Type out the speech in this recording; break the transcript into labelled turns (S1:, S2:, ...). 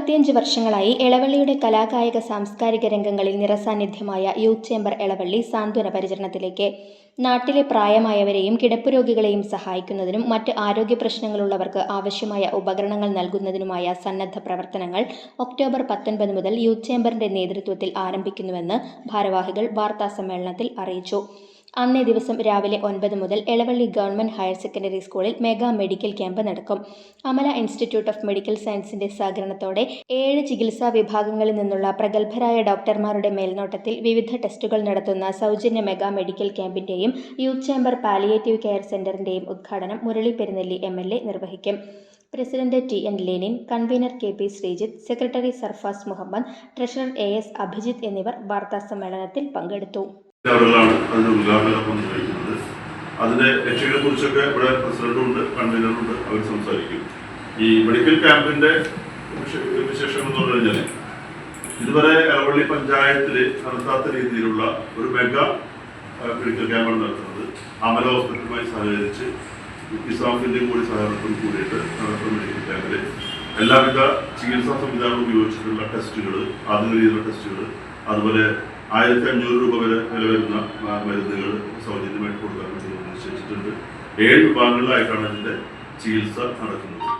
S1: നാൽപ്പത്തിയഞ്ച് വർഷങ്ങളായി എളവള്ളിയുടെ കലാകായിക സാംസ്കാരിക രംഗങ്ങളിൽ നിറസാന്നിധ്യമായ യൂത്ത് ചേംബർ എളവള്ളി സാന്ത്വന പരിചരണത്തിലേക്ക്. നാട്ടിലെ പ്രായമായവരെയും കിടപ്പുരോഗികളെയും സഹായിക്കുന്നതിനും മറ്റ് ആരോഗ്യ പ്രശ്നങ്ങളുള്ളവർക്ക് ആവശ്യമായ ഉപകരണങ്ങൾ നൽകുന്നതിനുമായ സന്നദ്ധ പ്രവർത്തനങ്ങൾ ഒക്ടോബർ പത്തൊൻപത് മുതൽ യൂത്ത് ചേംബറിന്റെ നേതൃത്വത്തിൽ ആരംഭിക്കുന്നുവെന്ന് ഭാരവാഹികൾ വാർത്താസമ്മേളനത്തിൽ അറിയിച്ചു. അന്നേ ദിവസം രാവിലെ ഒൻപത് മുതൽ എളവള്ളി ഗവൺമെന്റ് ഹയർ സെക്കൻഡറി സ്കൂളിൽ മെഗാ മെഡിക്കൽ ക്യാമ്പ് നടക്കും. അമല ഇൻസ്റ്റിറ്റ്യൂട്ട് ഓഫ് മെഡിക്കൽ സയൻസിന്റെ സഹകരണത്തോടെ ഏഴ് ചികിത്സാ വിഭാഗങ്ങളിൽ നിന്നുള്ള പ്രഗത്ഭരായ ഡോക്ടർമാരുടെ മേൽനോട്ടത്തിൽ വിവിധ ടെസ്റ്റുകൾ നടത്തുന്ന സൗജന്യ മെഗാ മെഡിക്കൽ ക്യാമ്പിന്റെയും യൂത്ത് ചേംബർ പാലിയേറ്റീവ് കെയർ സെന്ററിന്റെയും ഉദ്ഘാടനം Murali Perunnelli M L A നിർവഹിക്കും. President T N Lenin convener K P Sreejith secretary Sarfas Muhammad treasurer A S Abhijith എന്നിവർ വാർത്താ സമ്മേളനത്തിൽ പങ്കെടുത്തു.
S2: അവരിലാണ് അതിന്റെ ഉദ്ഘാടനം നിർവഹിക്കുന്നത് അതിന്റെ ലക്ഷ്യങ്ങളെ കുറിച്ചൊക്കെ ഇവിടെ പ്രസിഡന്റും ഉണ്ട് കൺവീനറും ഉണ്ട് അവർ സംസാരിക്കും. ഈ മെഡിക്കൽ ക്യാമ്പിന്റെ വിശ- വിശേഷം എന്ന് പറഞ്ഞു കഴിഞ്ഞാൽ ഇതുവരെ എറവള്ളി പഞ്ചായത്തിൽ നടത്താത്ത രീതിയിലുള്ള ഒരു മെഗാ മെഡിക്കൽ ക്യാമ്പാണ് നടത്തുന്നത്. അമല ഹോസ്പിറ്റലുമായി സഹകരിച്ച് ഇസ്ലാമിന്റെയും കൂടി സഹകരണത്തോട് കൂടിയിട്ട് നടത്തുന്ന മെഡിക്കൽ ക്യാമ്പിൽ എല്ലാവിധ ചികിത്സാ സംവിധാനവും ഉപയോഗിച്ചിട്ടുള്ള ടെസ്റ്റുകൾ ആധുനിക രീതിയിലുള്ള ടെസ്റ്റുകൾ അതുപോലെ ആയിരത്തി അഞ്ഞൂറ് രൂപ വരെ വില വരുന്ന മരുന്നുകൾ സൗജന്യമായിട്ട് കൊടുക്കാൻ വേണ്ടി നിശ്ചയിച്ചിട്ടുണ്ട്. ഏഴ് വിഭാഗങ്ങളിലായിട്ടാണ് ഇതിന്റെ ചികിത്സ നടക്കുന്നത്.